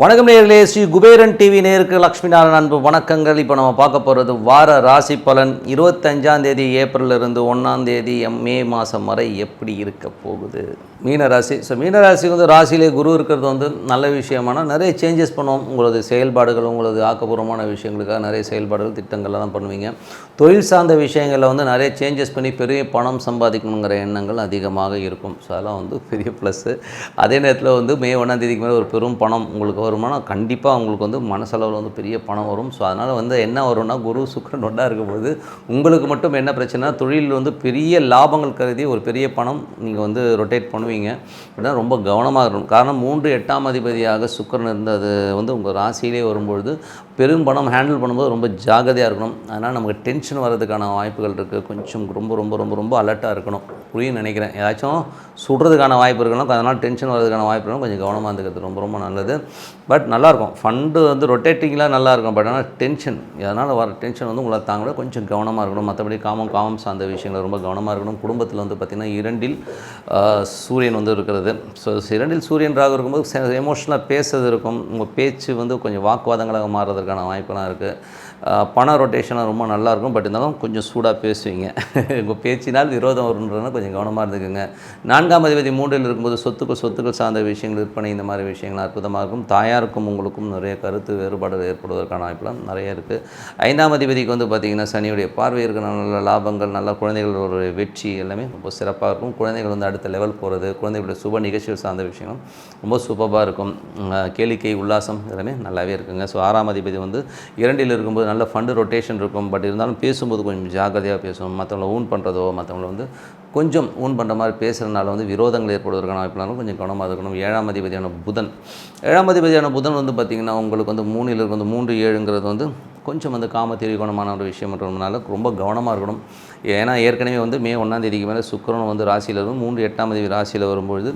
வணக்கம் நேர்களே ஸ்ரீ குபேரன் டிவி நேருக்கு லக்ஷ்மி நாராயண அன்பு வணக்கங்கள். இப்போ நம்ம பார்க்க போகிறது வார ராசி பலன். இருபத்தஞ்சாம் தேதி ஏப்ரல் இருந்து ஒன்றாம் தேதி மே மாதம் வரை எப்படி இருக்க போகுது? மீனராசி. ஸோ மீனராசி வந்து ராசியிலே குரு இருக்கிறது வந்து நல்ல விஷயமான நிறைய சேஞ்சஸ் பண்ணுவோம். உங்களது செயல்பாடுகள் உங்களது ஆக்கப்பூர்வமான விஷயங்களுக்காக நிறைய செயல்பாடுகள் திட்டங்கள்லாம் பண்ணுவீங்க. தொழில் சார்ந்த விஷயங்களில் வந்து நிறைய சேஞ்சஸ் பண்ணி பெரிய பணம் சம்பாதிக்கணுங்கிற எண்ணங்கள் அதிகமாக இருக்கும். ஸோ அதெல்லாம் வந்து பெரிய ப்ளஸ்ஸு அதே நேரத்தில் வந்து மே ஒன்றாம் தேதிக்கு மேலே ஒரு பெரும் பணம் உங்களுக்கு வருமானம் கண்டிப்பாக உங்களுக்கு வந்து மனசளவில் வந்து பெரிய பணம் வரும். ஸோ அதனால் வந்து என்ன வரும்னா குரு சுக்கரன் ஒன்றா இருக்கும்போது உங்களுக்கு மட்டும் என்ன பிரச்சனை தொழில் வந்து பெரிய லாபங்கள் கருதி ஒரு பெரிய பணம் நீங்கள் வந்து ரொட்டேட் பண்ணுவீங்க. அப்படின்னா ரொம்ப கவனமாக இருக்கணும். காரணம் மூன்று எட்டாம் அதிபதியாக சுக்கரன் இருந்தது வந்து உங்கள் ராசியிலே வரும்பொழுது பெரும் பணம் ஹேண்டில் பண்ணும்போது ரொம்ப ஜாகிரதையாக இருக்கணும். அதனால் நமக்கு டென்ஷன் வர்றதுக்கான வாய்ப்புகள் இருக்குது கொஞ்சம் ரொம்ப ரொம்ப ரொம்ப ரொம்ப அலர்ட்டாக இருக்கணும். புரியும் நினைக்கிறேன். ஏதாச்சும் சுடுறதுக்கான வாய்ப்பு இருக்கணும் அதனால் டென்ஷன் வர்றதுக்கான வாய்ப்பு இருக்கணும் கொஞ்சம் கவனமாக இருந்துக்கிறது ரொம்ப ரொம்ப நல்லது. பட் நல்லாயிருக்கும் ஃபண்டு வந்து ரொட்டேட்டிங்லாம் நல்லா இருக்கும். பட் ஆனால் டென்ஷன் அதனால் வர டென்ஷன் வந்து உங்களை தாங்க கொஞ்சம் கவனமாக இருக்கணும். மற்றபடி காமம் காமம் சார்ந்த விஷயங்கள் ரொம்ப கவனமாக இருக்கணும். குடும்பத்தில் வந்து பார்த்திங்கன்னா இரண்டில் சு சூரியன் வந்து இருக்கிறது. ஸோ இரண்டில் சூரியன் ராகு இருக்கும்போது எமோஷனலாக பேசுறது இருக்கும். உங்கள் பேச்சு வந்து கொஞ்சம் வாக்குவாதங்களாக மாறுறதுக்கான வாய்ப்பெல்லாம் இருக்குது பண ரொட்டேஷனாக ரொம்ப நல்லாயிருக்கும் பட் இருந்தாலும் கொஞ்சம் சூடாக பேசுவீங்க. உங்கள் பேச்சினால் விரோதம் வருன்றதுனா கொஞ்சம் கவனமாக இருந்துக்குங்க. நான்காம் அதிபதி மூன்றில் இருக்கும்போது சொத்துக்கள் சொத்துக்கள் சார்ந்த விஷயங்கள் விற்பனை இந்த மாதிரி விஷயங்கள் அற்புதமாக இருக்கும். தாயாருக்கும் உங்களுக்கும் நிறைய கருத்து வேறுபாடு ஏற்படுவதற்கான வாய்ப்பெல்லாம் நிறைய இருக்குது ஐந்தாம் அதிபதிக்கு வந்து பார்த்திங்கன்னா சனியுடைய பார்வை இருக்கிற நல்ல லாபங்கள் நல்ல குழந்தைகளோட வெற்றி எல்லாமே ரொம்ப சிறப்பாக இருக்கும். குழந்தைகள் வந்து அடுத்த லெவல் போகிறது குழந்தைகளுடைய சுப நிகழ்ச்சிகள் சார்ந்த விஷயங்களும் ரொம்ப சூப்பராக இருக்கும். கேளிக்கை உல்லாசம் எல்லாமே நல்லாவே இருக்குங்க. ஸோ ஆறாம் அதிபதி வந்து இரண்டில் இருக்கும்போது நல்ல ஃபண்டு ரொட்டேஷன் இருக்கும். பட் இருந்தாலும் பேசும்போது கொஞ்சம் ஜாக்கிரதையாக பேசும் மற்றவங்கள ஊன் பண்ணுறதோ மற்றவங்கள வந்து கொஞ்சம் ஊன் பண்ணுற மாதிரி பேசுகிறதுனால வந்து விரோதங்கள் ஏற்படுவதற்கான வாய்ப்புனாலும் கொஞ்சம் கவனமாக இருக்கணும். ஏழாம் அதிபதியான புதன். ஏழாம் அதிபதியான புதன் வந்து பார்த்திங்கன்னா உங்களுக்கு வந்து மூணில் இருக்கும் வந்து மூன்று ஏழுங்கிறது வந்து கொஞ்சம் வந்து காம திரிகோணமான ஒரு விஷயம்ன்றதுனால ரொம்ப கவனமாக இருக்கணும். ஏன்னா ஏற்கனவே வந்து மே ஒன்றாம் தேதிக்கு மேலே சுக்கரன் வந்து ராசியில் இருக்கும் மூன்று எட்டாம் தேதி ராசியில் வரும்பொழுது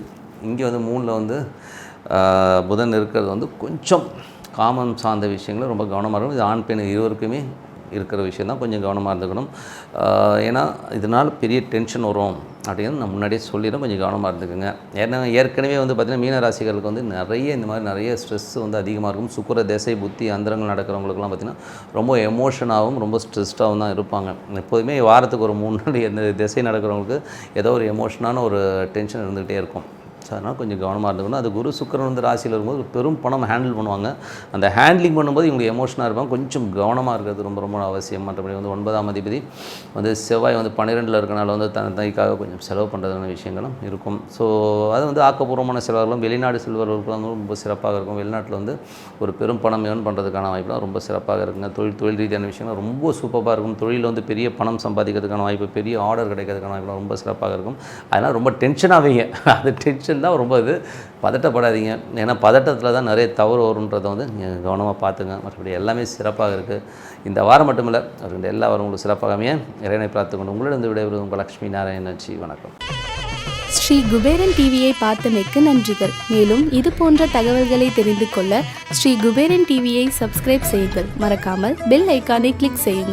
இங்கே வந்து மூணில் வந்து புதன் இருக்கிறது வந்து கொஞ்சம் காமம் சார்ந்த விஷயங்களை ரொம்ப கவனமாக இருக்கும் இது ஆண் பெண் இருவருக்குமே இருக்கிற விஷயம் தான் கொஞ்சம் கவனமாக இருந்துக்கணும். ஏன்னா இதனால் பெரிய டென்ஷன் வரும் அப்படின்னு நான் முன்னாடியே சொல்லிடுறேன். கொஞ்சம் கவனமாக இருந்துக்குங்க. ஏன்னா ஏற்கனவே வந்து பார்த்திங்கன்னா மீன ராசிகளுக்கு வந்து நிறைய இந்த மாதிரி நிறைய ஸ்ட்ரெஸ் வந்து அதிகமாக இருக்கும். சுக்கர திசை புத்தி அந்தரங்கள் நடக்கிறவங்களுக்குலாம் பார்த்திங்கன்னா ரொம்ப எமோஷனாகவும் ரொம்ப ஸ்ட்ரெஸ்டாகவும் தான் இருப்பாங்க. எப்போதுமே வாரத்துக்கு ஒரு மூணு நாள் எந்த திசை நடக்கிறவங்களுக்கு ஏதோ ஒரு எமோஷனான ஒரு டென்ஷன் இருந்துகிட்டே இருக்கும். ஸோ அதனால் கொஞ்சம் கவனமாக இருந்துக்கணும். அது குரு சுக்கரன் வந்து ராசியில் இருக்கும்போது பெரும் பணம் ஹேண்டில் பண்ணுவாங்க. அந்த ஹேண்ட்லிங் பண்ணும்போது இவங்க எமோஷனாக இருப்பாங்க. கொஞ்சம் கவனமாக இருக்கிறது ரொம்ப ரொம்ப அவசியம். மற்றபடி வந்து ஒன்பதாம் அதிபதி வந்து செவ்வாய் வந்து பன்னிரெண்டில் இருக்கனால வந்து தன் தைக்காக கொஞ்சம் செலவு பண்ணுறதுக்கான விஷயங்களும் இருக்கும். ஸோ அது வந்து ஆக்கப்பூர்வமான செலவர்களும் வெளிநாடு செல்வர்களுக்கும் ரொம்ப சிறப்பாக இருக்கும். வெளிநாட்டில் வந்து ஒரு பெரும் பணம் ஏர்ன் பண்ணுறதுக்கான வாய்ப்புலாம் ரொம்ப சிறப்பாக இருக்குங்க. தொழில் தொழில் ரீதியான விஷயங்கள் ரொம்ப சூப்பராக இருக்கும். தொழிலில் வந்து பெரிய பணம் சம்பாதிக்கிறதுக்கான வாய்ப்பு பெரிய ஆர்டர் கிடைக்கிறதுக்கான வாய்ப்புலாம் ரொம்ப சிறப்பாக இருக்கும். அதனால் ரொம்ப டென்ஷனாக ஆவீங்க. அது டென்ஷன் தான் ரொம்ப இது. பதட்டப்படாதீங்க. ஏன்னா பதட்டத்தில் தான் நிறைய தவறு வரும்ன்றதை வந்து நீங்கள் கவனமாக பார்த்துங்க. மற்றபடி எல்லாமே சிறப்பாக இருக்குது இந்த வாரம் மட்டுமில்லை அவர்கள் எல்லா வாரம் உங்களுக்கு சிறப்பாக அமைய இறைவனை பார்த்துக்கொண்டு உங்களிடம் விடைபெறும் உங்கள் லக்ஷ்மி நாராயணச்சி வணக்கம். ஸ்ரீ குபேரன் டிவியை பார்த்தமைக்கு நன்றிகள். மேலும் இது போன்ற தகவல்களை தெரிந்து கொள்ள ஸ்ரீ குபேரன் டிவியை சப்ஸ்கிரைப் செய்யுங்கள். மறக்காமல் பெல் ஐக்கானை கிளிக் செய்யுங்கள்.